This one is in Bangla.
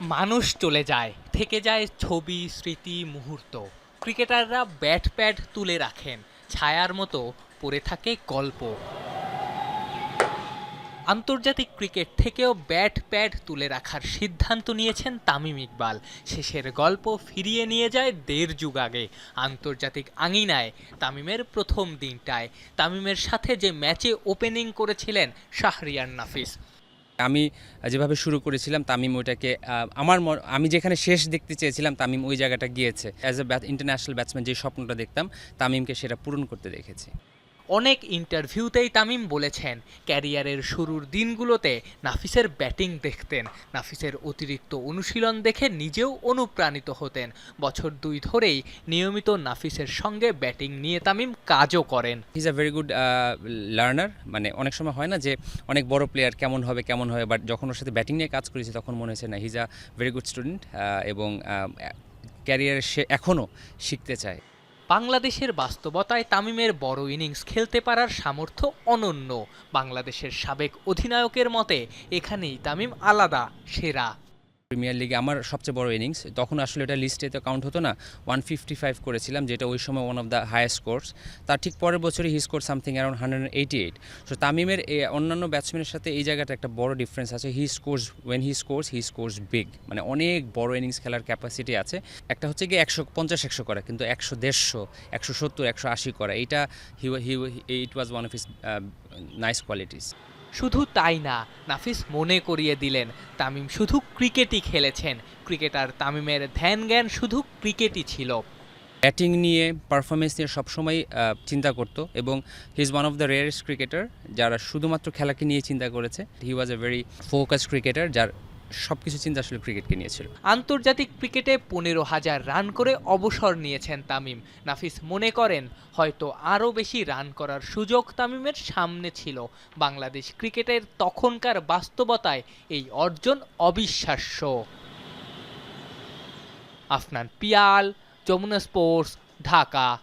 মানুষ চলে যায়, থেকে যায় ছবি, স্মৃতি, মুহূর্ত। ক্রিকেটাররা ব্যাট প্যাড তুলে রাখেন, ছায়ার মতো পড়ে থাকে গল্প। আন্তর্জাতিক ক্রিকেট থেকেও ব্যাট প্যাড তুলে রাখার সিদ্ধান্ত নিয়েছেন তামিম ইকবাল। শেষের গল্প ফিরিয়ে নিয়ে যায় দেড় যুগ আগে। আন্তর্জাতিক আঙিনায় তামিমের প্রথম দিনটায়। তামিমের সাথে যে ম্যাচে ওপেনিং করেছিলেন শাহরিয়ার নাফিস। আমি যেভাবে শুরু করেছিলাম তামিম ওইটাকে আমার আমি যেখানে শেষ দেখতে চেয়েছিলাম তামিম ওই জায়গাটা গিয়েছে। অ্যাজ এ ইন্টারন্যাশনাল ব্যাটসম্যান যে স্বপ্নটা দেখতাম, তামিমকে সেটা পূরণ করতে দেখেছি। অনেক ইন্টারভিউতেই তামিম বলেছেন, ক্যারিয়ারের শুরুর দিনগুলোতে নাফিসের ব্যাটিং দেখতেন, নাফিসের অতিরিক্ত অনুশীলন দেখে নিজেও অনুপ্রাণিত হতেন। বছর দুই ধরেই নিয়মিত নাফিসের সঙ্গে ব্যাটিং নিয়ে তামিম কাজও করেন। Is a very good learner মানে অনেক সময় হয় না যে অনেক বড় প্লেয়ার কেমন হবে কেমন হবে বাট যখন ওর সাথে ব্যাটিং নিয়ে কাজ করেছি তখন মনে হয়েছে না he's a very good student এবং ক্যারিয়ারে সে এখনও শিখতে চায়। বাংলাদেশের বাস্তবতায় তামিমের বড় ইনিংস খেলতে পারার সামর্থ্য অনন্য। বাংলাদেশের সাবেক অধিনায়কের মতে, এখানেই তামিম আলাদা, সেরা। প্রিমিয়ার লিগে আমার সবচেয়ে বড় ইনিংস। তখন আসলে এটা লিস্টে তো কাউন্ট হতো না। ওয়ান ফিফটি ফাইভ করেছিলাম, যেটা ওই সময় one of the highest scores তার ঠিক পরের বছরই he score something around hundred eighty eight so তামিমের অন্যান্য ব্যাটসম্যানের সাথে এই জায়গাটা একটা বড় ডিফারেন্স আছে। He scores when he scores he scores big মানে অনেক বড় ইনিংস খেলার ক্যাপাসিটি আছে। একটা হচ্ছে কি একশো, পঞ্চাশ, একশো করা, কিন্তু একশো দেড়শো, একশো সত্তর, একশো আশি করা। এইটা he he it was one of his nice qualities শুধু তাই না, নাফিস মনে করিয়ে দিলেন, তামিম শুধু ক্রিকেটই খেলেছেন। ক্রিকেটার তামিমের ধ্যান জ্ঞান শুধু ক্রিকেটই ছিল। ব্যাটিং নিয়ে পারফরমেন্স নিয়ে সবসময় চিন্তা করতো এবং he is one of the rarest cricketer যারা শুধুমাত্র খেলাকে নিয়ে চিন্তা করেছে। He was a very focus cricketer যার সব কিছু চিন্তা আসলে ক্রিকেটকে নিয়েছিল আন্তর্জাতিক ক্রিকেটে পনেরো হাজার রান করে অবসর নিয়েছেন তামিম। নাফিস মনে করেন, হয়তো আরও বেশি রান করার সুযোগ তামিমের সামনে ছিল। বাংলাদেশ ক্রিকেটের তখনকার বাস্তবতায় এই অর্জন অবিশ্বাস্য। আফনান পিয়াল, যমুনা স্পোর্টস, ঢাকা।